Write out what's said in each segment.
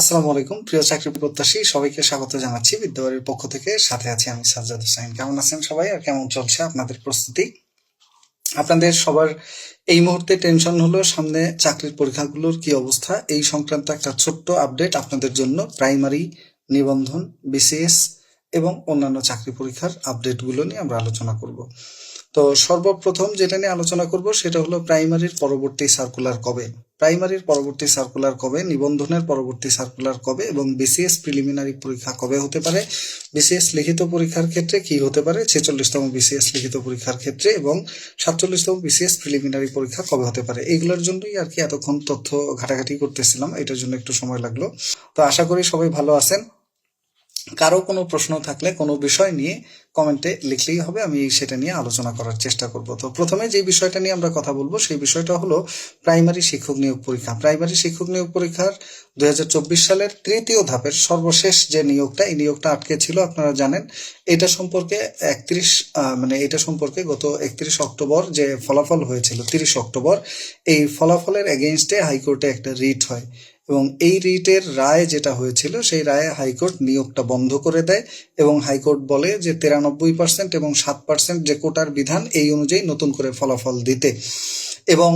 আসসালামু আলাইকুম। প্রিয় চাকরি প্রত্যাশী, সবাইকে স্বাগত জানাচ্ছি বিদ্যাবাড়ির পক্ষ থেকে। সাথে আছি আমি সাজ্জাদ হোসাইন। কেমন আছেন সবাই আর কেমন চলছে আপনাদের প্রস্তুতি? আপনাদের সবার এই মুহূর্তে টেনশন হলো সামনে চাকরির পরীক্ষাগুলোর কি অবস্থা? এই সংক্রান্ত একটা ছোট্ট আপডেট আপনাদের জন্য। প্রাইমারি, নিবন্ধন, বিসিএস এবং অন্যান্য চাকরি পরীক্ষার আপডেটগুলো নিয়ে আমরা আলোচনা করব। তো সর্বপ্রথম যেটা নিয়ে আলোচনা করব সেটা হলো প্রাইমারির পরবর্তী সার্কুলার কবে? প্রাইমারির পরবর্তী সার্কুলার কবে? নিবন্ধনের পরবর্তী সার্কুলার কবে? এবং বিসিএস প্রিলিমিনারি পরীক্ষা কবে হতে পারে? বিসিএস লিখিত পরীক্ষার ক্ষেত্রে কি হতে পারে? ছেচল্লিশতম বিসিএস লিখিত পরীক্ষার ক্ষেত্রে এবং সাতচল্লিশতম বিসিএস প্রিলিমিনারি পরীক্ষা কবে হতে পারে? এইগুলোর জন্যই আর কি এতক্ষণ তথ্য ঘাটাঘাটি করতেছিলাম, এটার জন্য একটু সময় লাগল। তো আশা করি সবাই ভালো আছেন। কারও কোনো প্রশ্ন থাকলে কোনো বিষয় নিয়ে কমেন্টে লিখলেই হবে, আমি সেটা নিয়ে আলোচনা করার চেষ্টা করব। তো প্রথমে যে বিষয়টা নিয়ে আমরা কথা বলব, সেই বিষয়টা হলো প্রাইমারি শিক্ষক নিয়োগ পরীক্ষা। প্রাইমারি শিক্ষক নিয়োগ পরীক্ষার দুই হাজার চব্বিশ সালের তৃতীয় ধাপের সর্বশেষ যে নিয়োগটা, এই নিয়োগটা আটকে ছিল, আপনারা জানেন। এটা সম্পর্কে একত্রিশ মানে এটা সম্পর্কে গত একত্রিশ অক্টোবর যে ফলাফল হয়েছিল, তিরিশ অক্টোবর, এই ফলাফলের এগেনস্টে হাইকোর্টে একটা রিট হয়। এবং এই রিটের রায় যেটা হয়েছিল, সেই রায়ে হাইকোর্ট নিয়োগটা বন্ধ করে দেয় এবং হাইকোর্ট বলে যে তিরানব্বই পার্সেন্ট এবং সাত পার্সেন্ট যে কোটার বিধান, এই অনুযায়ী নতুন করে ফলাফল দিতে। এবং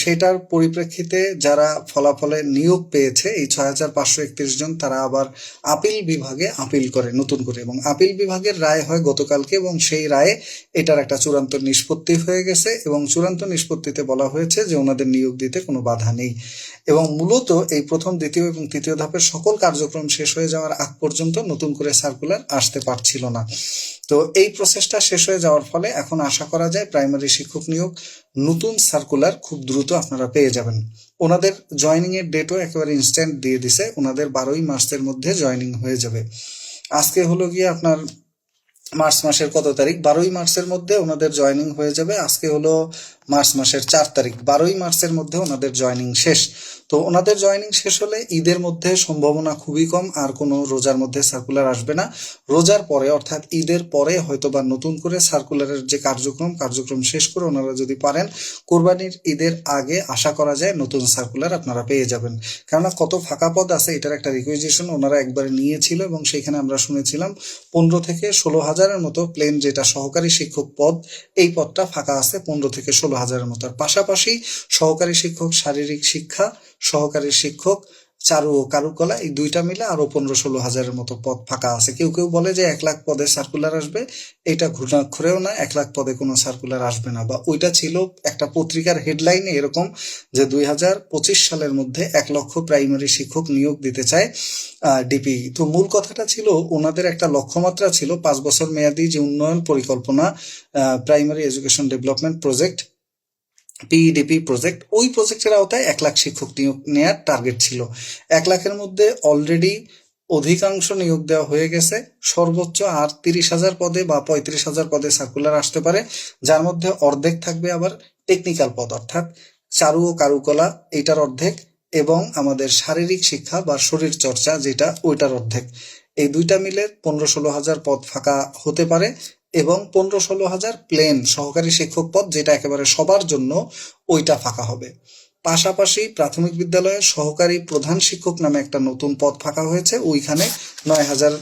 সেটার পরিপ্রেক্ষিতে যারা ফলাফলে নিয়োগ পেয়েছে, এই ছয় হাজার পাঁচশো একত্রিশ জন, তারা আবার আপিল বিভাগে আপিল করে, নতুন করে। এবং আপিল বিভাগের রায় হয় গতকালকে এবং সেই রায়ে এটার একটা চূড়ান্ত নিষ্পত্তি হয়ে গেছে এবং চূড়ান্ত নিষ্পত্তিতে বলা হয়েছে যে ওনাদের নিয়োগ দিতে কোনো বাধা নেই। এবং মূলত এই প্রথম, দ্বিতীয় এবং তৃতীয় ধাপের সকল কার্যক্রম শেষ হয়ে যাওয়ার আগ পর্যন্ত নতুন করে সার্কুলার আসতে পারছিল না। তো এই প্রসেসটা শেষ হয়ে যাওয়ার ফলে এখন আশা করা যায় প্রাইমারি শিক্ষক নিয়োগ নতুন সার্কুলার খুব দ্রুত আপনারা পেয়ে যাবেন। ওনাদের জয়নিং এর ডেটও একেবারে ইনস্ট্যান্ট দিয়ে দিছে। ওনাদের বারোই মার্চের মধ্যে জয়নিং হয়ে যাবে। আজকে হলো গিয়ে আপনার মার্চ মাসের কত তারিখ? বারোই মার্চের মধ্যে ওনাদের জয়নিং হয়ে যাবে। আজকে হলো মার্চ মাসের চার তারিখ। বারোই মার্চের মধ্যে ওনাদের জয়নিং শেষ। তো ওনাদের জয়নিং শেষ হলে ঈদের মধ্যে সম্ভাবনা খুবই কম, আর কোনো রোজার মধ্যে সার্কুলার আসবে না। রোজার পরে, অর্থাৎ ঈদের পরে হয়তো বা নতুন করে সার্কুলারের যে কার্যক্রম কার্যক্রম শেষ করে ওনারা যদি পারেন, কোরবানির ঈদের আগে আশা করা যায় নতুন সার্কুলার আপনারা পেয়ে যাবেন। কেননা কত ফাঁকা পদ আছে, এটার একটা রিকুইজিশন ওনারা একবারে নিয়েছিল এবং সেখানে আমরা শুনেছিলাম পনেরো থেকে ষোলো হাজারের মতো প্লেন যেটা সহকারী শিক্ষক পদ, এই পদটা ফাঁকা আছে পনেরো থেকে ষোলো হাজারের মতো। আর পাশাপাশি সহকারী শিক্ষক শারীরিক শিক্ষা সহকারী শিক্ষক, চারু ও কারুকলা, এই দুইটা মিলে আরও পনেরো ষোলো হাজারের মতো পদ ফাঁকা আছে। কেউ কেউ বলে যে এক লাখ পদে সার্কুলার আসবে, এটা ঘুণাক্ষরেও না, এক লাখ পদে কোনো সার্কুলার আসবে না। বা ওইটা ছিল একটা পত্রিকার হেডলাইনে এরকম যে দুই হাজার পঁচিশ সালের মধ্যে এক লক্ষ প্রাইমারি শিক্ষক নিয়োগ দিতে চায় ডিপি তো মূল কথাটা ছিল, ওনাদের একটা লক্ষ্যমাত্রা ছিল পাঁচ বছর মেয়াদি যে উন্নয়ন পরিকল্পনা primary education development project PEDP project ওই প্রজেক্টের আওতায় এক লাখ শিক্ষক নিয়োগ নেওয়ার টার্গেট ছিল। এক লাখের মধ্যে অলরেডি অধিকাংশ নিয়োগ দেওয়া হয়ে গেছে। সর্বোচ্চ আর তিরিশ হাজার পদে বা পঁয়ত্রিশ হাজার পদে সার্কুলার আসতে পারে, যার মধ্যে অর্ধেক থাকবে আবার টেকনিক্যাল পদ, অর্থাৎ চারু ও কারুকলা এইটার অর্ধেক এবং আমাদের শারীরিক শিক্ষা বা শরীর চর্চা যেটা ওইটার অর্ধেক। এই দুইটা মিলে পনেরো ষোলো হাজার পদ ফাঁকা হতে পারে। এবং পনেরো ষোলো হাজার প্লেন সহকারী শিক্ষক পদ যেটা একেবারে সবার জন্য ওইটা ফাঁকা হবে। পাশাপাশি প্রাথমিক বিদ্যালয়ে সহকারী প্রধান শিক্ষক নামে একটা নতুন পদ ফাঁকা হয়েছে। ওইখানে নয় হাজার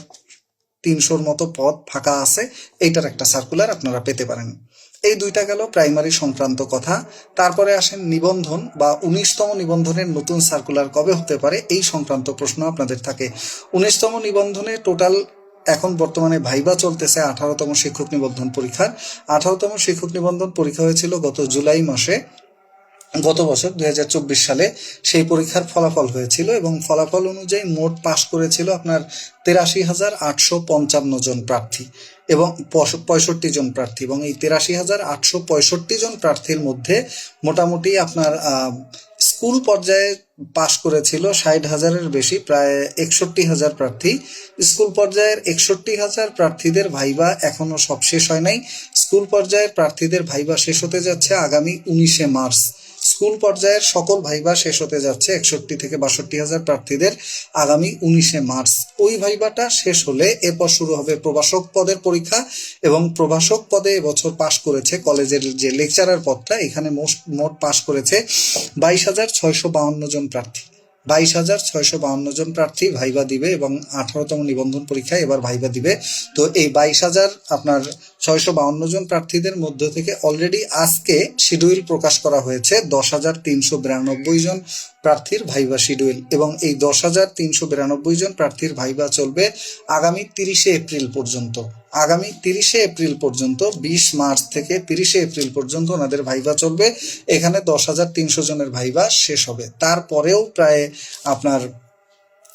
তিনশোর মতো পদ ফাঁকা আছে। এইটার একটা সার্কুলার আপনারা পেতে পারেন। এই দুইটা গেল প্রাইমারি সংক্রান্ত কথা। তারপরে আসেন নিবন্ধন বা উনিশতম নিবন্ধনের নতুন সার্কুলার কবে হতে পারে? এই সংক্রান্ত প্রশ্ন আপনাদের থাকে। উনিশতম নিবন্ধনে টোটাল এখন বর্তমানে ভাইবা চলতেছে আঠারোতম শিক্ষক নিবন্ধন পরীক্ষার। আঠারোতম শিক্ষক নিবন্ধন পরীক্ষা হয়েছিল গত জুলাই মাসে। গত বছর দু হাজার চব্বিশ সালে সেই পরীক্ষার ফলাফল হয়েছিল এবং ফলাফল অনুযায়ী মোট পাশ করেছিল আপনার তেরাশি হাজার আটশো পঞ্চান্ন জন প্রার্থী এবং পঁয়ষট্টি জন প্রার্থী এবং এই তেরাশি হাজার আটশো পঁয়ষট্টি জন প্রার্থীর মধ্যে মোটামুটি আপনার স্কুল পর্যায়ে পাশ করেছিল ষাট হাজারের বেশি, প্রায় একষট্টি হাজার প্রার্থী। স্কুল পর্যায়ের একষট্টি হাজার প্রার্থীদের ভাইবা এখনও সব শেষ হয় নাই। স্কুল পর্যায়ের প্রার্থীদের ভাইবা শেষ হতে যাচ্ছে আগামী উনিশে মার্চ। স্কুল পর্যায়ের সকল ভাইবা শেষ হতে যাচ্ছে একষট্টি থেকে বাষট্টি হাজার প্রার্থীদের আগামী উনিশে মার্চ। ওই ভাইবাটা শেষ হলে এরপর শুরু হবে প্রভাষক পদের পরীক্ষা এবং প্রভাষক পদে এবছর পাশ করেছে কলেজের যে লেকচারার পদটা, এখানে মোট পাশ করেছে বাইশ হাজার ছয়শো বাউন্ন জন প্রার্থী। বাইশ হাজার ছয়শো বাউন্ন জন প্রার্থী ভাইবা দিবে এবং আঠারোতম নিবন্ধন পরীক্ষায় এবার ভাইবা দিবে। তো এই বাইশ হাজার আপনার ছয়শো বাউন্ন জন প্রার্থীদের মধ্য থেকে অলরেডি আজকে শিডিউল প্রকাশ করা হয়েছে। দশ হাজার তিনশো বিরানব্বই জন প্রার্থীর ভাইবা শিডিউল এবং এই দশ হাজার তিনশো বিরানব্বই জন প্রার্থীর ভাইবা চলবে আগামী তিরিশে এপ্রিল পর্যন্ত। আগামী তিরিশে এপ্রিল পর্যন্ত, বিশ মার্চ থেকে তিরিশে এপ্রিল পর্যন্ত ওনাদের ভাইবা চলবে। এখানে দশ হাজার তিনশো জনের ভাইবা শেষ হবে। তারপরেও প্রায় আপনার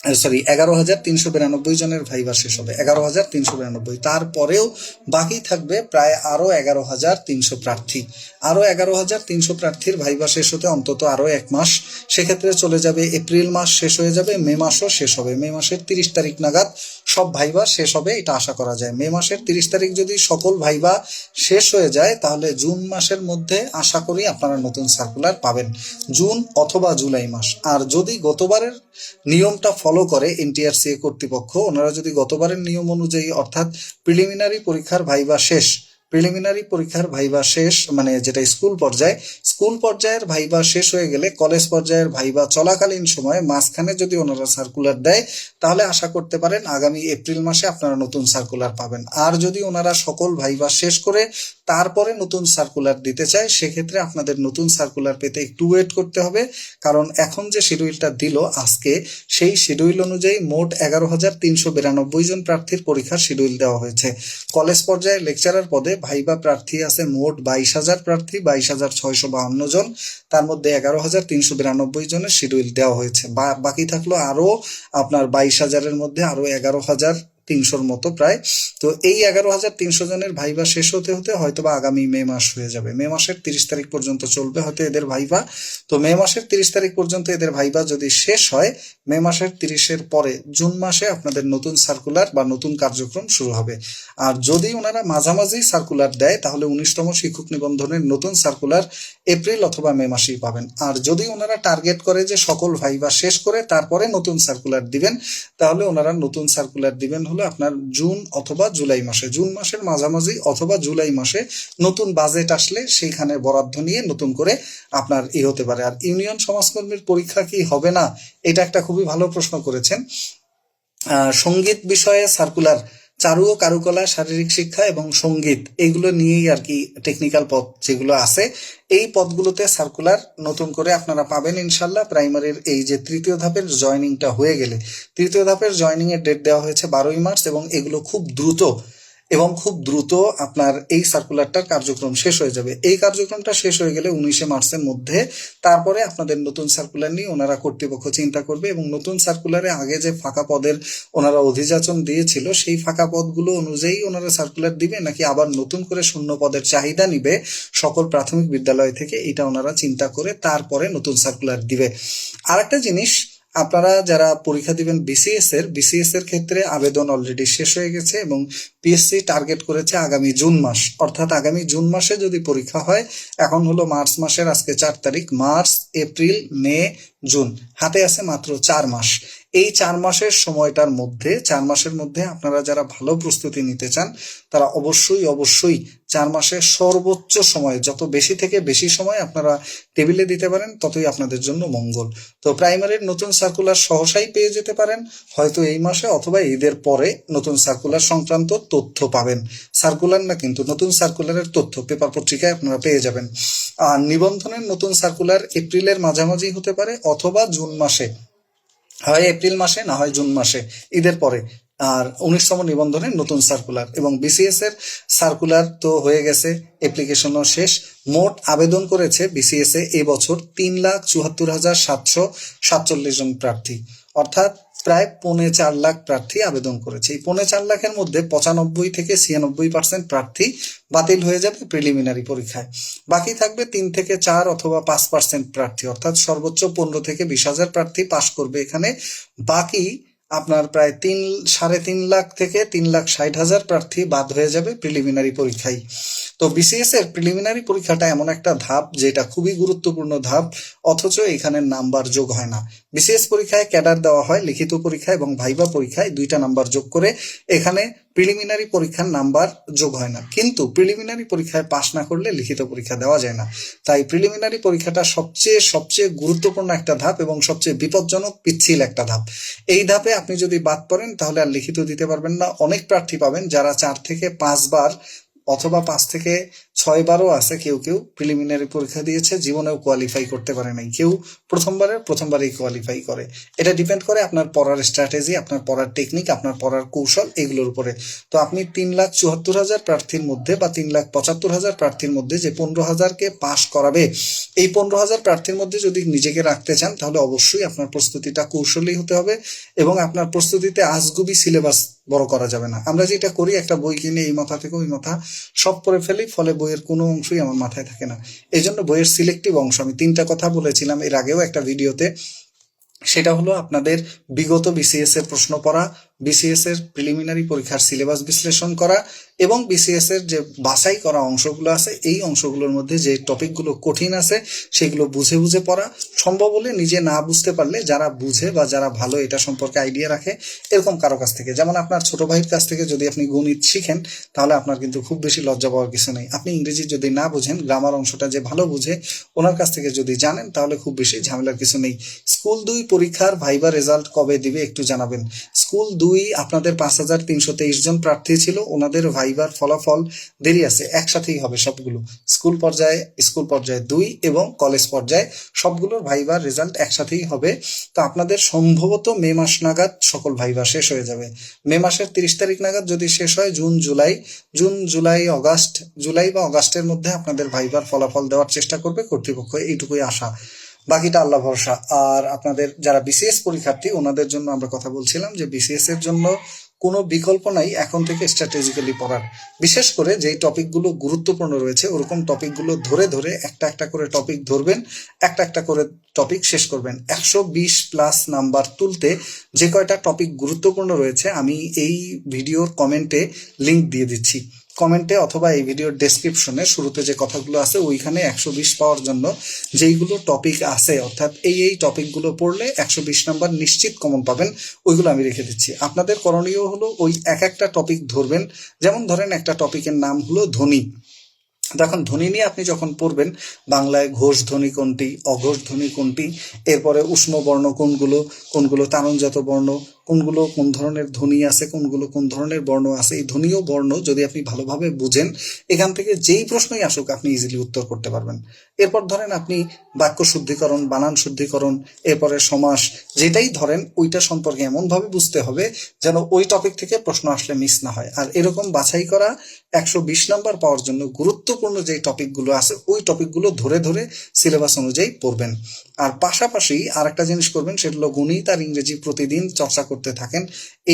সরি এগারো হাজার তিনশো বিরানব্বই জনের ভাইবা শেষ হবে। এগারো হাজার তিনশো বিরানব্বই। তারপরেও বাকি থাকবে প্রায় আরও এগারো হাজার তিনশো প্রার্থী। আরও এগারো হাজার তিনশো প্রার্থীর ভাইবা শেষ হতে অন্তত আরও এক মাস। সেক্ষেত্রে চলে যাবে এপ্রিল মাস শেষ হয়ে যাবে, মে মাসও শেষ হবে। মে মাসের তিরিশ তারিখ নাগাদ সব ভাইবা শেষ হবে, এটা আশা করা যায়। মে মাসের তিরিশ তারিখ যদি সকল ভাইবা শেষ হয়ে যায়, তাহলে জুন মাসের মধ্যে আশা করি আপনারা নতুন সার্কুলার পাবেন। জুন অথবা জুলাই মাস। আর যদি গতবারের নিয়মটা ফলো করে এনটিআরসি কর্তৃপক্ষ। ওনারা যদি গতবারের নিয়ম অনুযায়ী, অর্থাৎ প্রিলিমিনারি পরীক্ষার ভাইবা শেষ প্রিলিমিনারি পরীক্ষার ভাইবা শেষ মানে যেটা স্কুল পর্যায়ে স্কুল পর্যায়ের ভাইবা শেষ হয়ে গেলে কলেজ পর্যায়ের ভাইবা চলাকালীন সময়ে মাঝখানে যদি ওনারা সার্কুলার দেয়, তাহলে আশা করতে পারেন আগামী এপ্রিল মাসে আপনারা নতুন সার্কুলার পাবেন। আর যদি ওনারা সকল ভাইবা শেষ করে তারপরে নতুন সার্কুলার দিতে চায়, সেক্ষেত্রে আপনাদের নতুন সার্কুলার পেতে একটু ওয়েট করতে হবে। কারণ এখন যে শিডিউলটা দিল আজকে, সেই শিডিউল অনুযায়ী মোট এগারো হাজার তিনশো বিরানব্বই জন প্রার্থীর পরীক্ষার শিডিউল দেওয়া হয়েছে। কলেজ পর্যায়ে লেকচারার পদে ভাইবা প্রার্থী আছে মোট বাইশ হাজার প্রার্থী, বাইশ হাজার ছয়শো বাহান্ন জন। তার মধ্যে এগারো হাজার তিনশো বিরানব্বই জনের শিডিউল দেওয়া হয়েছে। বাকি থাকল আরও আপনার বাইশ হাজারের মধ্যে আরও এগারো হাজার তিনশোর মতো প্রায়। তো এই এগারো হাজার তিনশো জনের ভাইবা শেষ হতে হতে হয়তো বা আগামী মে মাস হয়ে যাবে। মে মাসের তিরিশ তারিখ পর্যন্ত চলবে হয়তো এদের ভাইবা তো মে মাসের তিরিশ তারিখ পর্যন্ত এদের ভাইবা যদি শেষ হয়, মে মাসের তিরিশের পরে জুন মাসে আপনাদের নতুন সার্কুলার বা নতুন কার্যক্রম শুরু হবে। আর যদি ওনারা মাঝামাঝি সার্কুলার দেয়, তাহলে উনিশতম শিক্ষক নিবন্ধনের নতুন সার্কুলার এপ্রিল অথবা মে মাসেই পাবেন। আর যদি ওনারা টার্গেট করে যে সকল ভাইবা শেষ করে তারপরে নতুন সার্কুলার দিবেন, তাহলে ওনারা নতুন সার্কুলার দিবেন হলো আপনার জুন অথবা জুলাই মাসে, জুন মাসের মাঝামাঝি অথবা জুলাই মাসে নতুন বাজেট আসলে সেইখানে বরাদ্দ নিয়ে নতুন করে আপনার ই হতে পারে। আর ইউনিয়ন সমাজকর্মীর পরীক্ষা কি হবে না? এটা একটা খুবই ভালো প্রশ্ন করেছেন। সংগীত বিষয়ে সার্কুলার চারু ও কারুকলা, শারীরিক শিক্ষা এবং সংগীত এইগুলো নিয়েই আর কি টেকনিক্যাল পদ যেগুলো আছে। এই পদগুলোতে সার্কুলার নতুন করে আপনারা পাবেন ইনশাল্লাহ প্রাইমারির এই যে তৃতীয় ধাপের জয়নিংটা হয়ে গেলে। তৃতীয় ধাপের জয়নিং এর ডেট দেওয়া হয়েছে বারোই মার্চ এবং এগুলো খুব দ্রুত এবং খুব দ্রুত আপনার এই সার্কুলারটার কার্যক্রম শেষ হয়ে যাবে। এই কার্যক্রমটা শেষ হয়ে গেলে উনিশে মার্চের মধ্যে তারপরে আপনাদের নতুন সার্কুলার নিয়ে ওনারা কর্তৃপক্ষ চিন্তা করবে এবং নতুন সার্কুলারে আগে যে ফাঁকা পদের ওনারা অধিযাচন দিয়েছিল, সেই ফাঁকা পদগুলো অনুযায়ী ওনারা সার্কুলার দিবে নাকি আবার নতুন করে শূন্য পদের চাহিদা নিবে সকল প্রাথমিক বিদ্যালয় থেকে, এটা ওনারা চিন্তা করে তারপরে নতুন সার্কুলার দিবে। আরেকটা জিনিস আপনারা যারা পরীক্ষা দিবেন বিসিএস এর বিসিএস এর ক্ষেত্রে আবেদন অলরেডি শেষ হয়ে গেছে এবং পিএসসি টার্গেট করেছে আগামী জুন মাস। অর্থাৎ আগামী জুন মাসে যদি পরীক্ষা হয়, এখন হলো মার্চ মাসের আজকে চার তারিখ, মার্চ, এপ্রিল, মে, জুন। হাতে আছে মাত্র চার মাস। এই চার মাসের সময়টার মধ্যে, চার মাসের মধ্যে আপনারা যারা ভালো প্রস্তুতি নিতে চান, তারা অবশ্যই অবশ্যই চার মাসের সর্বোচ্চ সময়, যত বেশি থেকে বেশি সময় আপনারা টেবিলে দিতে পারেন, ততই আপনাদের জন্য মঙ্গল। তো প্রাইমারির নতুন সার্কুলার সহসাই পেয়ে যেতে পারেন। হয়তো এই মাসে অথবা ঈদের পরে নতুন সার্কুলার সংক্রান্ত তথ্য পাবেন। সার্কুলার না কিন্তু, নতুন সার্কুলারের তথ্য পেপার পত্রিকায় আপনারা পেয়ে যাবেন। আর নিবন্ধনের নতুন সার্কুলার এপ্রিলের মাঝামাঝি হতে পারে অথবা জুন মাসে। হয় এপ্রিল মাসে, না হয় জুন মাসে। ঈদের পরে। আর উনিশতম নিবন্ধনের নতুন সার্কুলার এবং বিসিএস এর সার্কুলার তো হয়ে গেছে অ্যাপ্লিকেশনও শেষ। মোট আবেদন করেছে বিসিএস এ এবছর তিন লাখ চুয়াত্তর হাজার সাতশো সাতচল্লিশ জন প্রার্থী। অর্থাৎ প্রায় পৌনে চার লাখ প্রার্থী আবেদন করেছে। এই পৌনে চার লাখের মধ্যে পঁচানব্বই থেকে ছিয়ানব্বই পার্সেন্ট প্রার্থী বাতিল হয়ে যাবে প্রিলিমিনারি পরীক্ষায়। বাকি থাকবে তিন থেকে চার অথবা পাঁচ পার্সেন্ট প্রার্থী, অর্থাৎ সর্বোচ্চ পনেরো থেকে বিশ হাজার প্রার্থী পাশ করবে এখানে। বাকি আপনার প্রায় তিন, সাড়ে তিন লাখ থেকে তিন লাখ ষাট হাজার প্রার্থী বাদ হয়ে যাবে প্রিলিমিনারি পরীক্ষায়। তো বিসিএস এর প্রিলিমিনারি পরীক্ষাটা এমন একটা ধাপ, যেটা খুবই গুরুত্বপূর্ণ ধাপ, অথচ এখানে নাম্বার যোগ হয় না। বিসিএস পরীক্ষায় ক্যাডার দেওয়া হয়, লিখিত পরীক্ষা এবং ভাইবা পরীক্ষায় দুইটা নাম্বার যোগ করে। এখানে প্রিলিমিনারি পরীক্ষার নাম্বার যোগ হয় না। কিন্তু প্রিলিমিনারি পরীক্ষায় পাশ না করলে লিখিত পরীক্ষা দেওয়া যায় না। তাই প্রিলিমিনারি পরীক্ষাটা সবচেয়ে সবচেয়ে গুরুত্বপূর্ণ একটা ধাপ এবং সবচেয়ে বিপজ্জনক, পিচ্ছিল একটা ধাপ। এই ধাপে আপনি যদি বাদ পড়েন, তাহলে আর লিখিত দিতে পারবেন না। অনেক প্রার্থী পাবেন যারা চার থেকে পাঁচবার অথবা পাঁচ থেকে ছয় বারও আছে, কেউ কেউ প্রিলিমিনারি পরীক্ষা দিয়েছে, জীবনেও কোয়ালিফাই করতে পারে নাই। কেউ প্রথমবারে প্রথমবারেই কোয়ালিফাই করে। এটা ডিপেন্ড করে আপনার পড়ার স্ট্র্যাটেজি আপনার পড়ার টেকনিক আপনার পড়ার কৌশল এগুলোর উপরে। তো আপনি তিন লাখ চুয়াত্তর হাজার প্রার্থীর মধ্যে বা তিন লাখ পঁচাত্তর হাজার প্রার্থীর মধ্যে যে পনেরো হাজারকে পাশ করাবে, এই পনেরো হাজার প্রার্থীর মধ্যে যদি নিজেকে রাখতে চান, তাহলে অবশ্যই আপনার প্রস্তুতিটা কৌশলী হতে হবে এবং আপনার প্রস্তুতিতে আজগুবি সিলেবাস বড় করা যাবে না। আমরা যেটা করি, একটা বই কিনে এই মাথা থেকে ওই মাথা সব পড়ে ফেলি, ফলে বইয়ের কোনো অংশই আমার মাথায় থাকে না। এই জন্য বইয়ের সিলেক্টিভ অংশ, আমি তিনটা কথা বলেছিলাম এর আগেও একটা ভিডিওতে। সেটা হলো আপনাদের বিগত বিসিএস এর প্রশ্ন পড়া বিসিএস এর প্রিলিমিনারি পরীক্ষার সিলেবাস বিশ্লেষণ করা এবং বিসিএস এর যে বাছাই করা অংশগুলো আছে, এই অংশগুলোর মধ্যে যে টপিকগুলো কঠিন আছে, সেগুলো বুঝে বুঝে পড়া সম্ভব হলে নিজে না বুঝতে পারলে যারা বুঝে বা যারা ভালো এটা সম্পর্কে আইডিয়া রাখে, এরকম কারও কাছ থেকে। যেমন আপনার ছোট ভাইয়ের কাছ থেকে যদি আপনি গণিত শিখেন, তাহলে আপনার কিন্তু খুব বেশি লজ্জা পাওয়ার কিছু নেই। আপনি ইংরেজি যদি না বুঝেন, গ্রামার অংশটা যে ভালো বুঝে, ওনার কাছ থেকে যদি জানেন, তাহলে খুব বেশি ঝামেলার কিছু নেই। স্কুল দুই পরীক্ষার ভাইবা রেজাল্ট কবে দিবে একটু জানাবেন। স্কুল দুই আপনাদের পাঁচ হাজার তিনশো তেইশ জন প্রার্থী ছিল, ওনাদের ভাইবার ফলাফল দেরি আছে, একসাথেই হবে সবগুলো। স্কুল পর্যায়ে স্কুল পর্যায়ে দুই এবং কলেজ পর্যায়ে সবগুলোর ভাইবার রেজাল্ট একসাথেই হবে। তো আপনাদের সম্ভবত মে মাস নাগাদ সকল ভাইবা শেষ হয়ে যাবে। মে মাসের তিরিশ তারিখ নাগাদ যদি শেষ হয়, June, July June, July, August, July বা অগাস্টের মধ্যে আপনাদের ভাইবার ফলাফল দেওয়ার চেষ্টা করবে কর্তৃপক্ষ, এইটুকুই আশা। বাকিটা আল্লাহ ভরসা। আর আপনাদের যারা বিসিএস পরীক্ষার্থী, ওনাদের জন্য আমরা কথা বলছিলাম যে বিসিএস এর জন্য কোনো বিকল্প নাই এখন থেকে স্ট্র্যাটেজিক্যালি পড়ার। বিশেষ করে যেই টপিকগুলো গুরুত্বপূর্ণ রয়েছে, ওরকম টপিকগুলো ধরে ধরে একটা একটা করে টপিক ধরবেন, একটা একটা করে টপিক শেষ করবেন। একশো বিশ প্লাস নাম্বার তুলতে যে কয়টা টপিক গুরুত্বপূর্ণ রয়েছে, আমি এই ভিডিওর কমেন্টে লিংক দিয়ে দিচ্ছি। কমেন্টে অথবা এই ভিডিওর ডেসক্রিপশনে শুরুতে যে কথাগুলো আছে, ওইখানে একশো বিশ পাওয়ার জন্য যেইগুলো টপিক আছে, অর্থাৎ এই এই টপিকগুলো পড়লে একশো বিশ নাম্বার নিশ্চিত কমন পাবেন, ওইগুলো আমি রেখে দিচ্ছি। আপনাদের করণীয় হলো ওই এক একটা টপিক ধরবেন, যেমন ধরেন একটা টপিকের নাম হলো ধ্বনি। দেখুন, ধ্বনি নিয়ে আপনি যখন পড়বেন, বাংলায় ঘোষ ধ্বনি কোনটি, অঘোষ ধ্বনি কোনটি, এরপরে উষ্ণ বর্ণ কোনগুলো কোনগুলো তারণজাত বর্ণ কোনগুলো কোন ধরনের ধ্বনি আছে, কোনগুলো কোন ধরনের বর্ণ আছে, এই ধ্বনি ও বর্ণ যদি আপনি ভালোভাবে বুঝেন, এখান থেকে যেই প্রশ্নই আসুক আপনি ইজিলি উত্তর করতে পারবেন। এরপর ধরেন আপনি বাক্য শুদ্ধিকরণ, বানান শুদ্ধিকরণ, এরপরে সমাস, যেটাই ধরেন, ওইটা সম্পর্কে এমনভাবে বুঝতে হবে যেন ওই টপিক থেকে প্রশ্ন আসলে মিস না হয়। আর এরকম বাছাই করা একশো বিশ নাম্বার পাওয়ার জন্য গুরুত্বপূর্ণ যে টপিকগুলো আছে, ওই টপিকগুলো ধরে ধরে সিলেবাস অনুযায়ী পড়বেন। আর পাশাপাশি আর একটা জিনিস করবেন, সেটা হলো গণিত আর ইংরেজি প্রতিদিন চর্চা করতে থাকেন।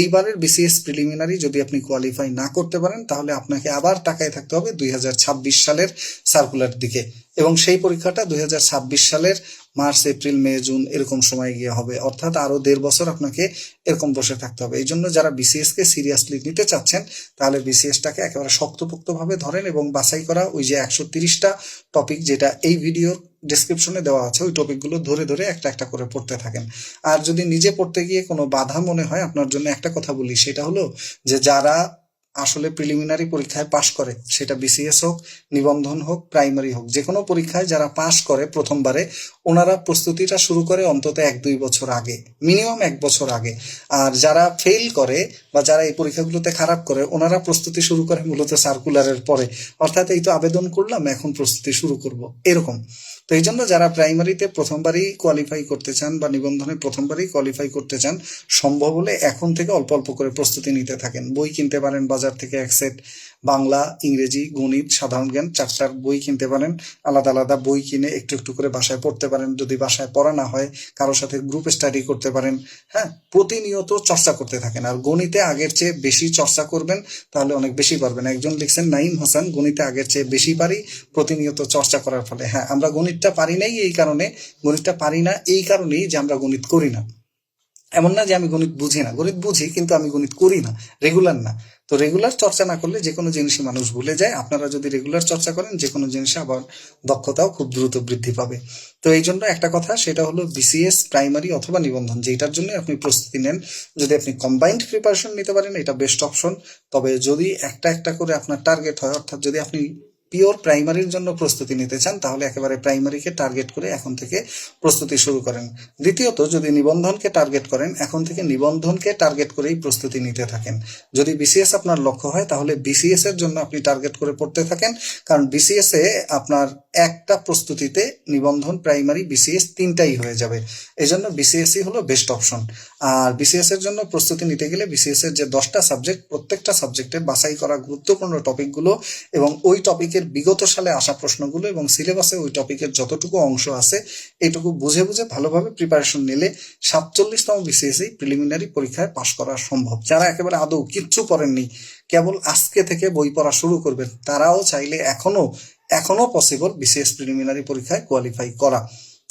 এইবারের বিসিএস প্রিলিমিনারি যদি আপনি কোয়ালিফাই না করতে পারেন, তাহলে আপনাকে আবার তাকায় থাকতে হবে দুই হাজার ছাব্বিশ সালের সার্কুলার দিকে। এবং সেই পরীক্ষাটা দুই হাজার ছাব্বিশ সালের মার্চ, এপ্রিল, মে, জুন এরকম সময় গিয়ে হবে। অর্থাৎ আরও দেড় বছর আপনাকে এরকম বসে থাকতে হবে। এই জন্য যারা বিসিএসকে সিরিয়াসলি নিতে চাচ্ছেন, তাহলে বিসিএসটাকে একেবারে শক্তপোক্তভাবে ধরেন এবং বাছাই করা ওই যে একশো তিরিশটা টপিক যেটা এই ভিডিওর ডিসক্রিপশনে দেওয়া আছে, ওই টপিকগুলো ধরে ধরে একটা একটা করে পড়তে থাকেন। আর যদি নিজে পড়তে গিয়ে কোনো বাধা মনে হয়, আপনার জন্য একটা কথা বলি, সেটা হলো যে যারা আসলে প্রিলিমিনারি পরীক্ষায় পাশ করে, সেটা বিসিএস হোক, নিবন্ধন হোক প্রাইমারি হোক, যে কোনো পরীক্ষায় যারা পাশ করে প্রথমবারে, ওনারা প্রস্তুতিটা শুরু করে অন্তত এক দুই বছর আগে মিনিমাম এক বছর আগে। আর যারা ফেল করে বা যারা এই পরীক্ষাগুলোতে খারাপ করে, ওনারা প্রস্তুতি শুরু করে মূলত সার্কুলারের পরে। অর্থাৎ এই তো আবেদন করলাম, এখন প্রস্তুতি শুরু করব, এরকম। তো এই জন্য যারা প্রাইমারিতে প্রথমবারই কোয়ালিফাই করতে চান বা নিবন্ধনে প্রথমবারই কোয়ালিফাই করতে চান, সম্ভব হলে এখন থেকে অল্প অল্প করে প্রস্তুতি নিতে থাকেন। বই কিনতে পারেন, বাজার থেকে এক সেট বাংলা, ইংরেজি, গণিত, সাধারণ জ্ঞান চারটার বই কিনতে পারেন। আলাদা আলাদা বই কিনে একটু একটু করে বাসায় পড়তে পারেন। যদি বাসায় পড়া না হয় কারও সাথে গ্রুপ স্টাডি করতে পারেন। হ্যাঁ প্রতিনিয়ত চর্চা করতে থাকেন। আর গণিতে আগের চেয়ে বেশি চর্চা করবেন, তাহলে অনেক বেশি পারবেন। একজন লিখছেন নাইম হাসান, গণিতে আগের চেয়ে বেশি পারি। প্রতিনিয়ত চর্চা করার ফলে। হ্যাঁ আমরা গণিতটা পারি নাই এই কারণে, গণিতটা পারি না এই কারণেই যে আমরা গণিত করি না। এমন না যে আমি গণিত বুঝি না। গণিত বুঝি, কিন্তু আমি গণিত করি না। রেগুলার না। তো রেগুলার চর্চা না করলে যে কোনো জিনিসই মানুষ ভুলে যায়। আপনারা যদি রেগুলার চর্চা করেন, যে কোনো জিনিসে আবার দক্ষতাও খুব দ্রুত বৃদ্ধি পাবে। তো এই জন্য একটা কথা, সেটা হলো বিসিএস প্রাইমারি অথবা নিবন্ধন যেটার জন্য আপনি প্রস্তুতি নেন। যদি আপনি কম্বাইন্ড প্রিপারেশন নিতে পারেন, এটা বেস্ট অপশন তবে যদি একটা একটা করে আপনার টার্গেট হয়, অর্থাৎ যদি আপনি পিওর প্রাইমারির জন্য প্রস্তুতি নিতে চান, তাহলে একেবারে প্রাইমারিকে টার্গেট করে এখন থেকে প্রস্তুতি শুরু করেন। দ্বিতীয়ত, যদি নিবন্ধনকে টার্গেট করেন, এখন থেকে নিবন্ধনকে টার্গেট করেই প্রস্তুতি নিতে থাকেন। যদি বিসিএস আপনার লক্ষ্য হয়, তাহলে বিসিএস এর জন্য আপনি টার্গেট করে পড়তে থাকেন, কারণ বিসিএস এ আপনার একটা প্রস্তুতিতে নিবন্ধন প্রাইমারি বিসিএস তিনটাই হয়ে যাবে। এই জন্য বিসিএসই হলো বেস্ট অপশন আর বিসিএস এর জন্য প্রস্তুতি নিতে গেলে বিসিএস এর যে দশটা সাবজেক্ট প্রত্যেকটা সাবজেক্টে বাছাই করা গুরুত্বপূর্ণ টপিকগুলো এবং ওই টপিকের বিগত সালে আসা প্রশ্নগুলো এবং সিলেবাসে ওই টপিকের যতটুকু অংশ আছে এইটুকু বুঝে বুঝে ভালোভাবে প্রিপারেশন নিলে সাতচল্লিশতম বিসিএসই প্রিলিমিনারি পরীক্ষায় পাশ করা সম্ভব। যারা একেবারে আদৌ কিচ্ছু পড়েননি কেবল আজকে থেকে বই পড়া শুরু করবেন, তারাও চাইলে এখনও এখনও পসিবল বিসিএস প্রিলিমিনারি পরীক্ষায় কোয়ালিফাই করা।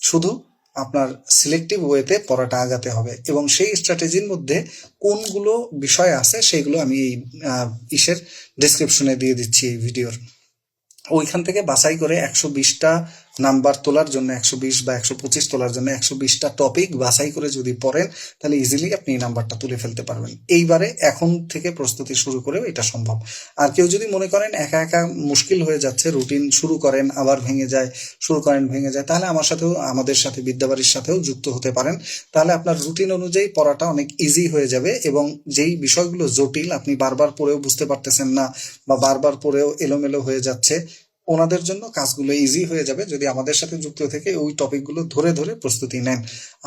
শুধু আপনার সিলেক্টিভ ওয়েতে পড়াটা আগাতে হবে এবং সেই স্ট্র্যাটেজির মধ্যে কোনগুলো বিষয় আছে সেগুলো আমি এই ইসের ডিসক্রিপশনে দিয়ে দিচ্ছি এই ভিডিওর ওইখান থেকে বাছাই করে একশো বিশটা নাম্বার তোলার জন্য একশো বিশ বা একশো পঁচিশ তোলার জন্য একশো বিশটা টপিক বাছাই করে যদি পড়েন, তাহলে ইজিলি আপনি এই নাম্বারটা তুলে ফেলতে পারবেন। এইবারে এখন থেকে প্রস্তুতি শুরু করেও এটা সম্ভব। আর কেউ যদি মনে করেন একা একা মুশকিল হয়ে যাচ্ছে রুটিন শুরু করেন, আবার ভেঙে যায়, শুরু করেন, ভেঙে যায়, তাহলে আমার সাথেও, আমাদের সাথে, বিদ্যাবাড়ির সাথেও যুক্ত হতে পারেন। তাহলে আপনার রুটিন অনুযায়ী পড়াটা অনেক ইজি হয়ে যাবে এবং যেই বিষয়গুলো জটিল আপনি বারবার পড়েও বুঝতে পারতেছেন না বা বারবার পড়েও এলোমেলো হয়ে যাচ্ছে ওনাদের জন্য কাজগুলো ইজি হয়ে যাবে যদি আমাদের সাথে যুক্ত থেকে ওই টপিকগুলো ধরে ধরে প্রস্তুতি নেন।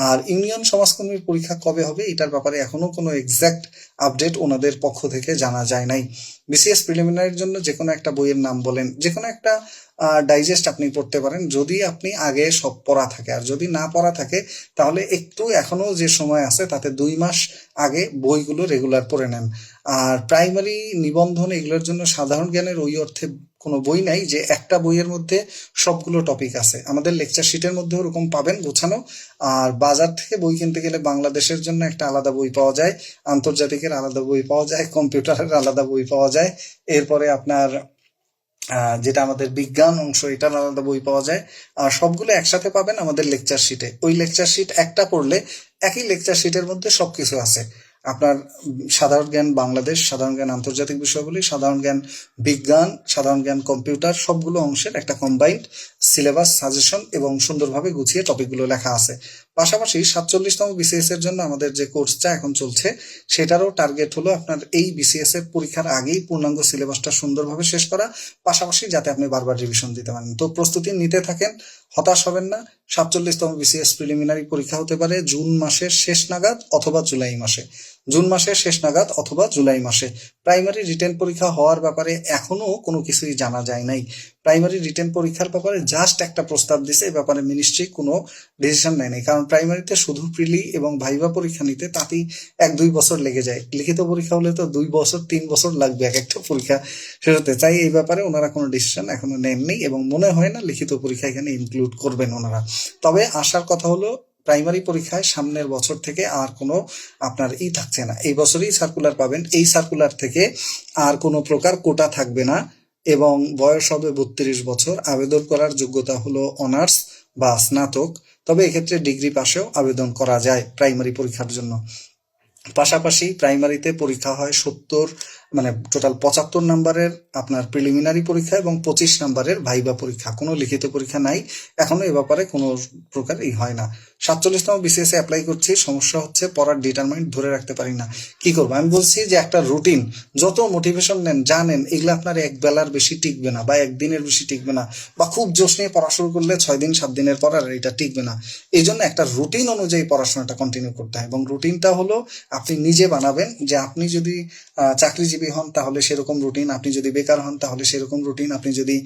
আর ইউনিয়ন সমাজকর্মীর পরীক্ষা কবে হবে এটার ব্যাপারে এখনও কোনো এক্সাক্ট আপডেট ওনাদের পক্ষ থেকে জানা যায় নাই। বিসিএস প্রিলিমিনারির জন্য যে কোনো একটা বইয়ের নাম বলেন যে কোনো একটা ডাইজেস্ট আপনি পড়তে পারেন। যদি আপনি আগে সব পড়া থাকে আর যদি না পড়া থাকে, তাহলে একটু এখনও যে সময় আছে তাতে দুই মাস আগে বইগুলো রেগুলার পড়ে নেন। আর প্রাইমারি নিবন্ধন এগুলোর জন্য সাধারণ জ্ঞানের ওই অর্থে কোনো বই নাই যে একটা বইয়ের মধ্যে সবগুলো টপিক আছে। আমাদের লেকচার শিটের মধ্যে ওরকম পাবেন গোছানো। আর বাজার থেকে বই কিনতে গেলে বাংলাদেশের জন্য একটা আলাদা বই পাওয়া যায়, আন্তর্জাতিকের আলাদা বই পাওয়া যায়, কম্পিউটারের আলাদা বই পাওয়া যায়। এরপরে আপনার যেটা আমাদের বিজ্ঞান অংশ, এটার আলাদা বই পাওয়া যায়। আর সবগুলো একসাথে পাবেন আমাদের লেকচার শিটে ওই লেকচার শিট একটা পড়লে একই লেকচার শিটের মধ্যে সবকিছু আছে। আপনার সাধারণ জ্ঞান বাংলাদেশ, সাধারণ জ্ঞান আন্তর্জাতিক বিষয়গুলি, সাধারণ জ্ঞান বিজ্ঞান, সাধারণ জ্ঞান কম্পিউটার, সবগুলো অংশের একটা কম্বাইন্ড সিলেবাস সাজেশন এবং সুন্দরভাবে গুছিয়ে টপিকগুলো লেখা আছে। পাশাপাশি সাতচল্লিশতম বিসিএস এর জন্য আমাদের যে কোর্সটা এখন চলছে, সেটারও টার্গেট হলো আপনার এই বিসিএস এর পরীক্ষার আগেই পূর্ণাঙ্গ সিলেবাসটা সুন্দরভাবে শেষ করা, পাশাপাশি যাতে আপনি বারবার রিভিশন দিতে পারেন। তো প্রস্তুতি নিতে থাকেন, হতাশ হবেন না, সাতচল্লিশতম বিসিএস প্রিলিমিনারি পরীক্ষা হতে পারে জুন মাসের শেষ নাগাদ অথবা জুলাই মাসে। জুন মাসের শেষ নাগাদ অথবা জুলাই মাসে। প্রাইমারি রিটেন পরীক্ষা হওয়ার ব্যাপারে এখনও কোনো কিছুই জানা যায় নাই। প্রাইমারি রিটেন পরীক্ষার ব্যাপারে জাস্ট একটা প্রস্তাব দিছে এই ব্যাপারে মিনিস্ট্রি কোনো ডিসিশন নেয় নাই। কারণ প্রাইমারিতে শুধু প্রিলি এবং ভাইবা পরীক্ষা নিতে তাতেই এক দুই বছর লেগে যায়। লিখিত পরীক্ষা হলে তো দুই বছর, তিন বছর লাগবে এক একটা পরীক্ষা শেষ হতে এই ব্যাপারে ওনারা কোনো ডিসিশন এখনও নেননি এবং মনে হয় না লিখিত পরীক্ষা এখানে ইনক্লুড করবেন ওনারা। তবে আসার কথা হলো প্রাইমারি পরীক্ষায় সামনের বছর থেকে আর কোনো আপনার ই থাকছে না। এই বছরই সার্কুলার পাবেন। এই সার্কুলার থেকে আর কোনো প্রকার কোটা থাকবে না এবং বয়স হবে বত্রিশ বছর। আবেদন করার যোগ্যতা হলো অনার্স বা স্নাতক। তবে এক্ষেত্রে ডিগ্রি পাশেও আবেদন করা যায় প্রাইমারি পরীক্ষার জন্য। পাশাপাশি প্রাইমারিতে পরীক্ষা হয় সত্তর মানে টোটাল পঁচাত্তর নাম্বারের আপনার প্রিলিমিনারি পরীক্ষা এবং পঁচিশ নাম্বারের ভাইবা পরীক্ষা। কোনো লিখিত পরীক্ষা নাই। এখনও এ ব্যাপারে কোনো প্রকার ই হয় না। সাতচল্লিশতম বিসিএস অ্যাপ্লাই করছি, সমস্যা হচ্ছে পড়ার ডিটারমাইন্ড ধরে রাখতে পারি না। কি করব? আমি বলছি যে একটা রুটিন যত মোটিভেশন নেন জানেন এগুলো আপনার এক বেলার বেশি টিকবে না বা একদিনের বেশি টিকবে না বা খুব জোশ নিয়ে পড়া শুরু করলে ছয় দিন, সাত দিনের পর আর এটা টিকবে না। এই জন্য একটা রুটিন অনুযায়ী পড়াশোনাটা কন্টিনিউ করতে হয় এবং রুটিনটা হলো আপনি নিজে বানাবেন যে আপনি যদি চাকরিজীবী হন তাহলে সেরকম রুটিন আপনি যদি বেকার হন তাহলে সেরকম রুটিন আপনি যদি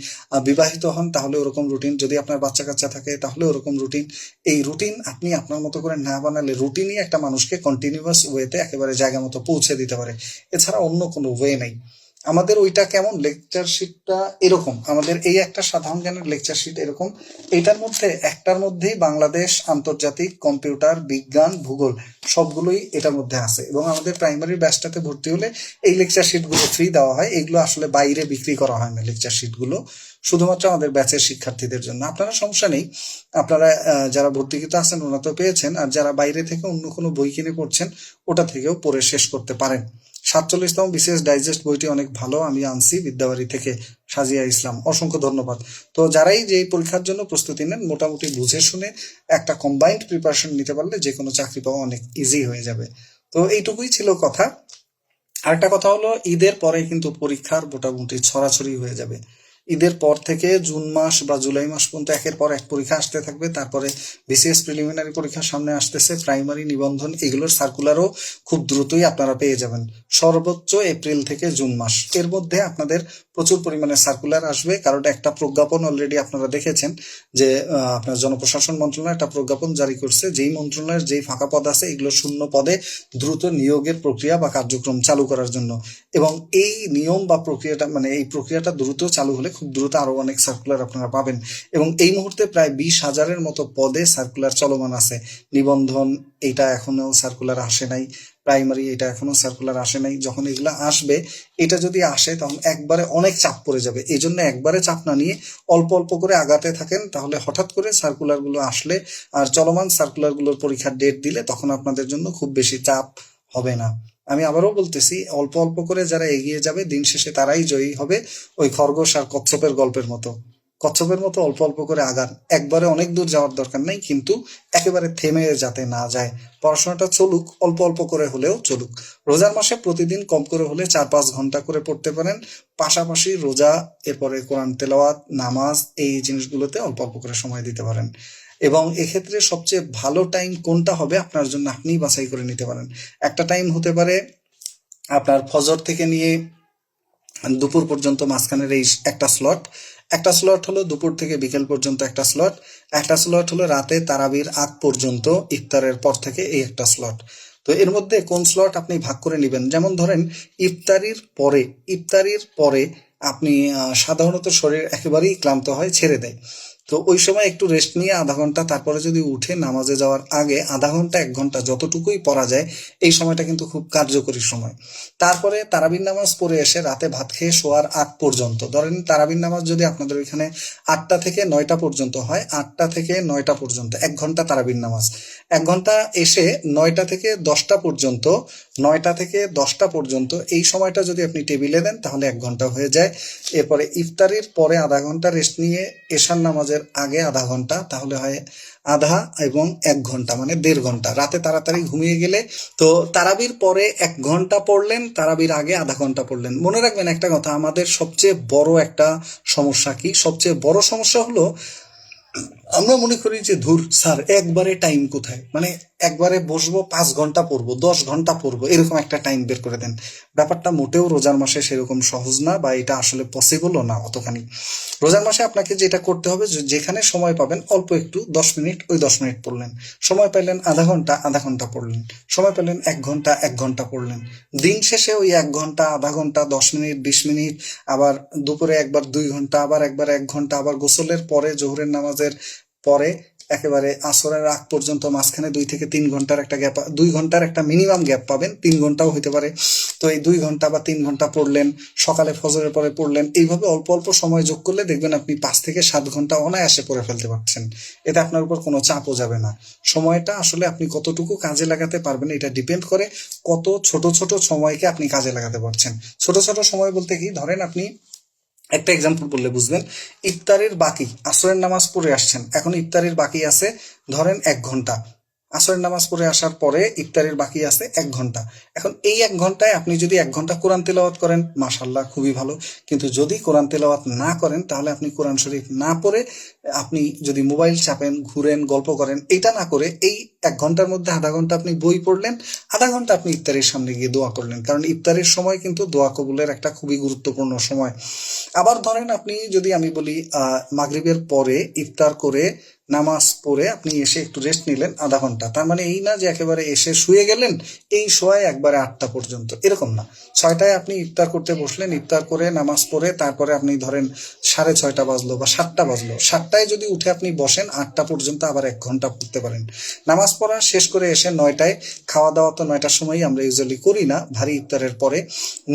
বিবাহিত হন তাহলে ওরকম রুটিন যদি আপনার বাচ্চা কাচ্চা থাকে তাহলে ওরকম রুটিন এই রুটিন আপনি আপনার মতো করে না বানালে রুটিনই একটা মানুষকে কন্টিনিউয়াস ওয়েতে একেবারে জায়গা মতো পৌঁছে দিতে পারে। এছাড়া অন্য কোনো ওয়ে নেই। আমাদের ওইটা কেমন? লেকচার শিটটা এরকম। আমাদের এই একটা সাধারণ জ্ঞানের লেকচার শিট এরকম। এটার মধ্যে, একটার মধ্যেই বাংলাদেশ, আন্তর্জাতিক, কম্পিউটার, বিজ্ঞান, ভূগোল, সবগুলোই এটার মধ্যে আছে। এবং আমাদের প্রাইমারি ব্যাচটাতে ভর্তি হলে এই লেকচার শিটগুলো ফ্রি দেওয়া হয়। এগুলো আসলে বাইরে বিক্রি করা হয় না লেকচার শিটগুলো শুধুমাত্র আমাদের ব্যাচের শিক্ষার্থীদের জন্য। আপনারা সমস্যা নেই। আপনারা যারা ভর্তিকৃত আছেন ওরা তো পেয়েছেন। আর যারা বাইরে থেকে অন্য কোনো বই কিনে পড়ছেন, ওটা থেকেও পড়ে শেষ করতে পারেন। সাতচল্লিশতম বিশেষ ডাইজেস্ট বইটি অনেক ভালো, আমি আনছি বিদ্যাবাড়ি থেকে সাজিয়া ইসলাম। অসংখ্য ধন্যবাদ। তো যারাই যে পরীক্ষার জন্য প্রস্তুতি নেন, মোটামুটি বুঝে শুনে একটা কম্বাইন্ড প্রিপারেশন নিতে পারলে যে কোনো চাকরি পাওয়া অনেক ইজি হয়ে যাবে। তো এইটুকুই ছিল কথা। আরেকটা কথা হলো, ঈদের পরে কিন্তু পরীক্ষার মোটামুটি ছড়াছড়ি হয়ে যাবে। ঈদের পর থেকে জুন মাস বা জুলাই মাস পর্যন্ত একের পর এক পরীক্ষা আসতে থাকবে। তারপরে বিসিএস প্রিলিমিনারি পরীক্ষা সামনে আসতেছে। প্রাইমারি নিবন্ধন এগুলোর সার্কুলারও খুব দ্রুতই আপনারা পেয়ে যাবেন। সর্বোচ্চ এপ্রিল থেকে জুন মাস। এর মধ্যে আপনাদের প্রচুর পরিমাণে সার্কুলার আসবে। কারণ একটা প্রজ্ঞাপন অলরেডি আপনারা দেখেছেন যে আপনার জনপ্রশাসন মন্ত্রণালয় একটা প্রজ্ঞাপন জারি করছে। যেই মন্ত্রণালয়ের যেই ফাঁকা পদ আছে, এগুলো শূন্য পদে দ্রুত নিয়োগের প্রক্রিয়া বা কার্যক্রম চালু করার জন্য। এবং এই নিয়ম বা প্রক্রিয়াটা মানে এই প্রক্রিয়াটা দ্রুত চালু হলে খুব দ্রুত আরও অনেক সার্কুলার আপনারা পাবেন। এবং এই মুহূর্তে প্রায় বিশ হাজারের মতো পদে সার্কুলার চলমান আছে। নিবন্ধন, এটা এখনও সার্কুলার আসে নাই। প্রাইমারি এটা এখনও সার্কুলার আসে নাই। যখন এগুলো আসবে, এটা যদি আসে, তখন একবারে অনেক চাপ পড়ে যাবে। এই জন্য একবারে চাপ না নিয়ে অল্প অল্প করে আগাতে থাকেন, তাহলে হঠাৎ করে সার্কুলারগুলো আসলে আর চলমান সার্কুলারগুলোর পরীক্ষার ডেট দিলে তখন আপনাদের জন্য খুব বেশি চাপ হবে না। আমি আবারও বলতেছি, অল্প অল্প করে যারা এগিয়ে যাবে, দিন শেষে তারাই জয়ী হবে ওই খরগোশ আর কচ্ছপের গল্পের মতো। কচ্ছপের মতো অল্প অল্প করে আগান। একবারে অনেক দূর যাওয়ার দরকার নেই, কিন্তু একেবারে থেমে যাতে না যায়। পড়াশোনাটা চলুক, অল্প অল্প করে হলেও চলুক। রোজার মাসে প্রতিদিন কম করে হলে চার পাঁচ ঘণ্টা করে পড়তে পারেন। পাশাপাশি রোজা, এরপরে কোরআন তেলাওয়াত, নামাজ, এই জিনিসগুলোতে অল্প অল্প করে সময় দিতে পারেন। এবং এক্ষেত্রে সবচেয়ে ভালো টাইম কোনটা হবে আপনার জন্য আপনিই বাছাই করে নিতে পারেন। একটা টাইম হতে পারে আপনার ফজর থেকে নিয়ে দুপুর পর্যন্ত মাঝখানের এই একটা স্লট একটা স্লট হলো দুপুর থেকে বিকেল পর্যন্ত একটা স্লট একটা স্লট হলো রাতে তারাবির আগ পর্যন্ত ইফতারের পর থেকে এই একটা স্লট তো এর মধ্যে কোন স্লট আপনি ভাগ করে নেবেন? যেমন ধরেন, ইফতারির পরে ইফতারির পরে আপনি সাধারণত শরীর একেবারেই ক্লান্ত হয়, ছেড়ে দেয়। তো ওই সময় একটু রেস্ট নিয়ে আধা ঘণ্টা, তারপরে যদি উঠে নামাজে যাওয়ার আগে আধা ঘণ্টা, এক ঘণ্টা যতটুকুই পড়া যায়, এই সময়টা কিন্তু খুব কার্যকরী সময়। তারপরে তারাবির নামাজ পড়ে এসে রাতে ভাত খেয়ে শোয়ার আগ পর্যন্ত। ধরেন তারাবির নামাজ যদি আপনাদের ওইখানে আটটা থেকে নয়টা পর্যন্ত হয়, আটটা থেকে নয়টা পর্যন্ত, এক ঘণ্টা তারাবির নামাজ। এক ঘণ্টা এসে নয়টা থেকে দশটা পর্যন্ত, নয়টা থেকে দশটা পর্যন্ত, এই সময়টা যদি আপনি টেবিলে দেন, তাহলে এক ঘণ্টা হয়ে যায়। এরপরে ইফতারির পরে আধা ঘণ্টা রেস্ট নিয়ে এশার নামাজের আগে আধা ঘণ্টা, তাহলে হয় আধা এবং এক ঘণ্টা মানে দেড় ঘণ্টা। রাতে তাড়াতাড়ি ঘুমিয়ে গেলে তো তারাবির পরে এক ঘণ্টা পড়লেন, তারাবির আগে আধা ঘণ্টা পড়লেন। মনে রাখবেন একটা কথা, আমাদের সবচেয়ে বড় একটা সমস্যা কি? সবচেয়ে বড় সমস্যা হলো আমরা মনে করি যে, ধুর, স্যার, একবারে টাইম কোথায়? মানে একবারে বসবো, পাঁচ ঘণ্টা পড়ব, দশ ঘণ্টা পড়ব, এরকম একটা টাইম বের করে দেন। ব্যাপারটা মোটেও রোজার মাসে সেরকম সহজ না বা এটা আসলে পসিবলও না অতখানি। রোজার মাসে আপনাকে যেটা করতে হবে যেখানে সময় পাবেন, অল্প একটু, দশ মিনিট, ওই দশ মিনিট পড়লেন। সময় পাইলেন আধা ঘণ্টা আধা ঘণ্টা পড়লেন। সময় পেলেন, এক ঘণ্টা এক ঘণ্টা পড়লেন। দিন শেষে ওই এক ঘণ্টা, আধা ঘণ্টা, দশ মিনিট, বিশ মিনিট, আবার দুপুরে একবার দুই ঘণ্টা, আবার একবার এক ঘণ্টা, আবার গোসলের পরে জোহরের নামাজের পরে একেবারে আসরের আগ পর্যন্ত মাঝখানে দুই থেকে তিন ঘণ্টার একটা গ্যাপ দুই ঘণ্টার একটা মিনিমাম গ্যাপ পাবেন। তিন ঘন্টাও হতে পারে। তো এই দুই ঘণ্টা বা তিন ঘণ্টা পড়লেন, সকালে ফজরের পরে পড়লেন, এইভাবে অল্প অল্প সময় যোগ করলে দেখবেন আপনি পাঁচ থেকে সাত ঘণ্টা অনায়াসে পড়ে ফেলতে পারছেন। এতে আপনার উপর কোনো চাপও যাবে না। সময়টা আসলে আপনি কতটুকু কাজে লাগাতে পারবেন এটা ডিপেন্ড করে কত ছোট ছোট সময়কে আপনি কাজে লাগাতে পারছেন। ছোট ছোট সময় বলতে কি? ধরেন আপনি একটা এক্সাম্পল বললে বুঝবেন, ইফতারের বাকি, আসরের নামাজ পড়ে আসছেন, এখন ইফতারের বাকি আছে ধরেন এক ঘণ্টা। আসরের নামাজ পড়ে আসার পরে ইফতারের বাকি আছে এক ঘণ্টা। এখন এই এক ঘন্টায় আপনি যদি এক ঘণ্টা কোরআন তেলাওয়াত করেন মাসাল্লাহ খুবই ভালো। কিন্তু যদি কোরআন তেলাওয়াত না করেন, তাহলে আপনি কোরআন শরীফ না পড়ে আপনি যদি মোবাইল চাপেন, ঘুরেন, গল্প করেন, এটা না করে এই এক ঘণ্টার মধ্যে আধা ঘণ্টা আপনি বই পড়লেন, আধা ঘণ্টা আপনি ইফতারের সামনে গিয়ে দোয়া করলেন। কারণ ইফতারের সময় কিন্তু দোয়া কবুলের একটা খুবই গুরুত্বপূর্ণ সময়। আবার ধরেন আপনি যদি আমি বলি মাগরিবের পরে ইফতার করে নামাজ পড়ে আপনি এসে একটু রেস্ট নিলেন আধা ঘণ্টা। তার মানে এই না যে একেবারে এসে শুয়ে গেলেন, এই শোয়ায় একবারে আটটা পর্যন্ত। এরকম না। ছয়টায় আপনি ইফতার করতে বসলেন, ইফতার করে নামাজ পড়ে তারপরে আপনি ধরেন সাড়ে ছয়টা বাজলো বা সাতটা বাজলো সাতটায় যদি উঠে আপনি বসেন, আটটা পর্যন্ত আবার এক ঘণ্টা পড়তে পারেন। নামাজ পড়া শেষ করে এসে নয়টায়, খাওয়া দাওয়া তো নয়টার সময় আমরা ইউজুয়ালি করি না, ভারী ইফতারের পরে।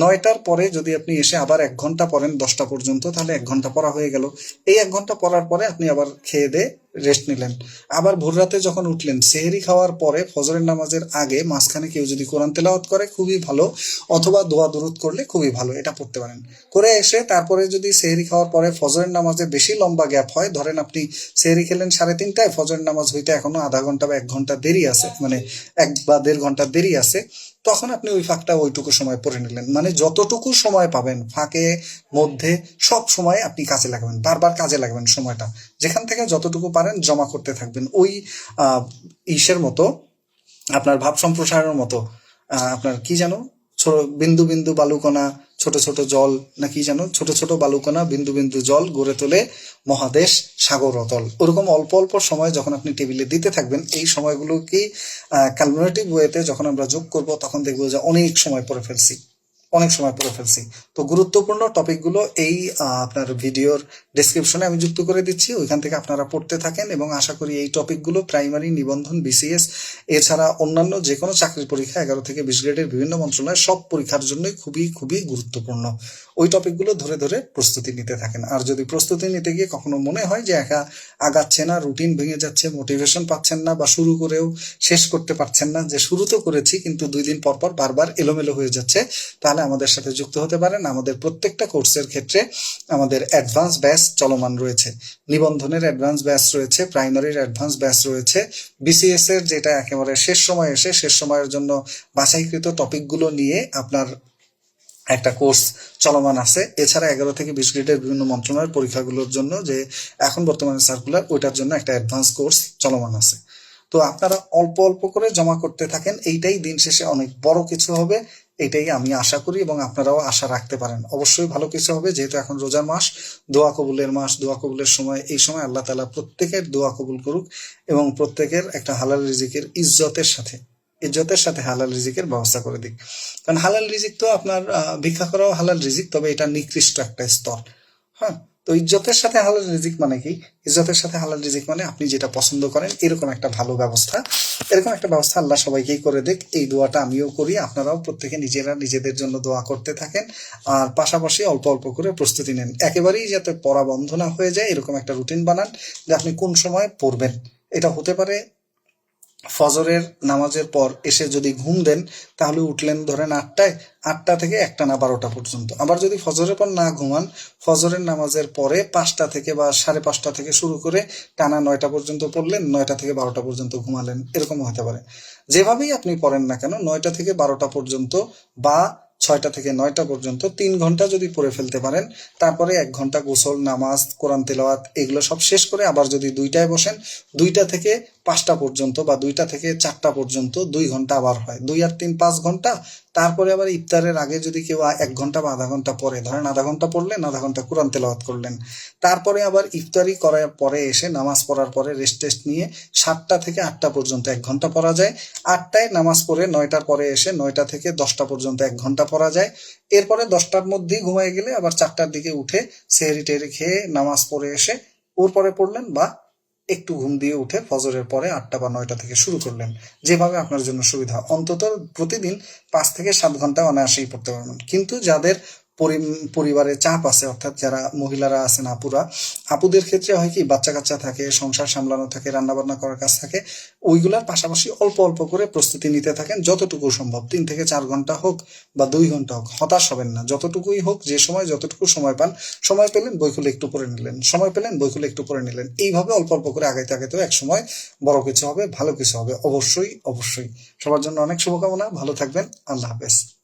নয়টার পরে যদি আপনি এসে আবার এক ঘণ্টা পড়েন, দশটা পর্যন্ত, তাহলে এক ঘণ্টা পড়া হয়ে গেল। এই এক ঘণ্টা পড়ার পরে আপনি আবার খেয়ে দিয়ে রেস্ট নিলেন। আবার ভোর রাতে যখন উঠলেন, সেহেরি খাওয়ার পরে ফজরের নামাজের আগে মাঝখানে কেউ যদি কোরআন তেলাওয়াত করে, খুবই ভালো, অথবা দোয়া দরুদ করলে খুবই ভালো, এটা পড়তে পারেন। করে এসে তারপরে যদি সেহেরি খাওয়ার পরে ফজরের নামাজে বেশি লম্বা গ্যাপ হয়, ধরেন আপনি সেহেরি খেলেন সাড়ে তিনটায়, ফজরের নামাজ হইতে এখনও আধা ঘণ্টা বা এক ঘণ্টা দেরি আছে মানে এক বা দেড় ঘণ্টা দেরি আছে তখন আপনি ওই ফাঁকটা ওইটুকু সময় পড়ে নিলেন। মানে যতটুকু সময় পাবেন ফাঁকে মধ্যে সব সময় আপনি কাজে লাগাবেন, বারবার কাজে লাগাবেন সময়টা। যেখান থেকে যতটুকু পারেন জমা করতে থাকবেন। ওই ইসের মতো, আপনার ভাব সম্প্রসারণের মতো আপনার কি জানো বিন্দু বিন্দু বালুকণা ছোট ছোট জল নাকি যেন ছোট ছোট বালুকণা বিন্দু বিন্দু জল গড়ে তোলে মহাদেশ সাগর অতল। ওরকম অল্প অল্প সময় যখন আপনি টেবিলে দিতে থাকবেন, এই সময়গুলো কি ক্যালকুলেটিভ ওয়েতে যখন আমরা যোগ করব, তখন দেখব যে অনেক সময় পরে ফেলছি। অনেক সময় পড়ে ফেলছি। তো গুরুত্বপূর্ণ টপিকগুলো এই আপনার ভিডিওর ডেসক্রিপশনে আমি যুক্ত করে দিচ্ছি। ওইখান থেকে আপনারা পড়তে থাকেন এবং আশা করি এই টপিকগুলো প্রাইমারি নিবন্ধন বিসিএস এছাড়া অন্যান্য যে কোনো চাকরির পরীক্ষা এগারো থেকে বিশ গ্রেডের বিভিন্ন মন্ত্রণালয় সব পরীক্ষার জন্যই খুবই খুবই গুরুত্বপূর্ণ। ওই টপিকগুলো ধরে ধরে প্রস্তুতি নিতে থাকেন। আর যদি প্রস্তুতি নিতে গিয়ে কখনো মনে হয় যে একা আগাচ্ছে না রুটিন ভেঙে যাচ্ছে মোটিভেশন পাচ্ছেন না বা শুরু করেও শেষ করতে পারছেন না, যে শুরু তো করেছি, কিন্তু দুই দিন পর পর বারবার এলোমেলো হয়ে যাচ্ছে, তাহলে আমাদের সাথে যুক্ত হতে পারেন। আমাদের প্রত্যেকটা কোর্সের ক্ষেত্রে আমাদের অ্যাডভান্স ব্যাচ চলমান রয়েছে। নিবন্ধনের অ্যাডভান্স ব্যাচ রয়েছে প্রাইমারির অ্যাডভান্স ব্যাচ রয়েছে। বিসিএস এর যেটা একেবারে শেষ সময় এসে শেষ সময়ের জন্য বাছাইকৃত টপিকগুলো নিয়ে আপনার একটা কোর্স চলমান আছে। এছাড়া এগারো থেকে বিশ গ্রেডের বিভিন্ন মন্ত্রণালয়ের পরীক্ষাগুলোর জন্য যে এখন বর্তমানে সার্কুলার ওইটার জন্য একটা অ্যাডভান্স কোর্স চলমান আছে। তো আপনারা অল্প অল্প করে জমা করতে থাকেন। এইটাই দিন শেষে অনেক বড় কিছু হবে। এটাই আমি আশা করি এবং আপনারাও আশা রাখতে পারেন। অবশ্যই ভালো কিছু হবে, যেহেতু এখন রোজার মাস। দোয়া কবুলের মাস, দোয়া কবুলের সময়, এই সময় আল্লাহ তালা প্রত্যেকের দোয়া কবুল করুক এবং প্রত্যেকের একটা হালাল রিজিকের ইজ্জতের সাথে ইজ্জতের সাথে হালাল রিজিকের ব্যবস্থা করে দিক। কারণ হালাল রিজিক তো আপনার ভিক্ষা করাও হালাল রিজিক, তবে এটা নিকৃষ্ট একটা স্তর। হ্যাঁ? তো ইজ্জতের সাথে হালাল রিজিক মানে কি? ইজ্জতের সাথে হালাল রিজিক মানে আপনি যেটা পছন্দ করেন, এরকম একটা ভালো ব্যবস্থা। এরকম একটা ব্যবস্থা আল্লাহ সবাইকেই করে দেখ। এই দোয়াটা আমিও করি, আপনারাও প্রত্যেকে নিজেরা নিজেদের জন্য দোয়া করতে থাকেন। আর পাশাপাশি অল্প অল্প করে প্রস্তুতি নেন। একেবারেই যাতে পড়া বন্ধ না হয়ে যায়, এরকম একটা রুটিন বানান যে আপনি কোন সময় পড়বেন। এটা হতে পারে ফজরের নামাজের পর এসে যদি ঘুম দেন, তাহলে উঠলেন ধরেন আটটায়, আটটা থেকে একটা না বারোটা পর্যন্ত। আবার যদি ফজরের পর না ঘুমান, ফজরের নামাজের পরে পাঁচটা থেকে বা সাড়ে পাঁচটা থেকে শুরু করে টানা নয়টা পর্যন্ত পড়লেন, নয়টা থেকে বারোটা পর্যন্ত ঘুমালেন। এরকম হতে পারে। যেভাবেই আপনি পড়েন না কেন, নয়টা থেকে বারোটা পর্যন্ত বা ছয়টা থেকে নয়টা পর্যন্ত তিন ঘণ্টা যদি পড়ে ফেলতে পারেন, তারপরে এক ঘণ্টা গোসল, নামাজ, কোরআন তেলাওয়াত, এগুলো সব শেষ করে আবার যদি দুইটায় বসেন, দুইটা থেকে পাঁচটা পর্যন্ত বা দুইটা থেকে চারটা পর্যন্ত দুই ঘণ্টা আবার হয়। দুই আর তিন পাঁচ ঘণ্টা। তারপরে আবার ইফতারের আগে যদি কেউ এক ঘণ্টা বা আধা ঘণ্টা পরে ধরেন আধা ঘণ্টা পড়লেন, আধা ঘণ্টা কোরআন তেলাওয়াত করলেন। তারপরে আবার ইফতারি করার পরে এসে, নামাজ পড়ার পরে রেস্ট টেস্ট নিয়ে সাতটা থেকে আটটা পর্যন্ত এক ঘণ্টা পড়া যায়। আটটায় নামাজ পড়ে নয়টার পরে এসে নয়টা থেকে দশটা পর্যন্ত এক ঘণ্টা পড়া যায়। এরপরে দশটার মধ্যেই ঘুমায় গেলে আবার চারটার দিকে উঠে সেহরি টেহরি খেয়ে নামাজ পড়ে এসে ওর পরে পড়লেন বা একটু ঘুম দিয়ে উঠে ফজরের পরে আটটা বা নয়টা থেকে শুরু করলেন। যেভাবে আপনার জন্য সুবিধা। অন্তত প্রতিদিন পাঁচ থেকে সাত ঘণ্টা অনায়াসেই পড়তে পারবেন। কিন্তু যাদের পরিবারে চাপ আছে, অর্থাৎ যারা মহিলারা আছেন আপুরা। আপুদের ক্ষেত্রে হয় কি বাচ্চা কাচ্চা থাকে, সংসার সামলানো থাকে, রান্নাবান্না করার কাজ থাকে, ওইগুলার পাশাপাশি অল্প অল্প করে প্রস্তুতি নিতে থাকেন, যতটুকু সম্ভব। তিন থেকে চার ঘণ্টা হোক বা দুই ঘণ্টা হোক, হতাশ হবেন না। যতটুকুই হোক, যে সময়, যতটুকু সময় পান, সময় পেলেন, বই খুলে একটু পড়ে নিলেন। সময় পেলেন, বই খুলে একটু পড়ে নিলেন। এইভাবে অল্প অল্প করে আগাইতে আগাইতে এক সময় বড় কিছু হবে, ভালো কিছু হবে। অবশ্যই অবশ্যই। সবার জন্য অনেক শুভকামনা। ভালো থাকবেন। আল্লাহ হাফেজ।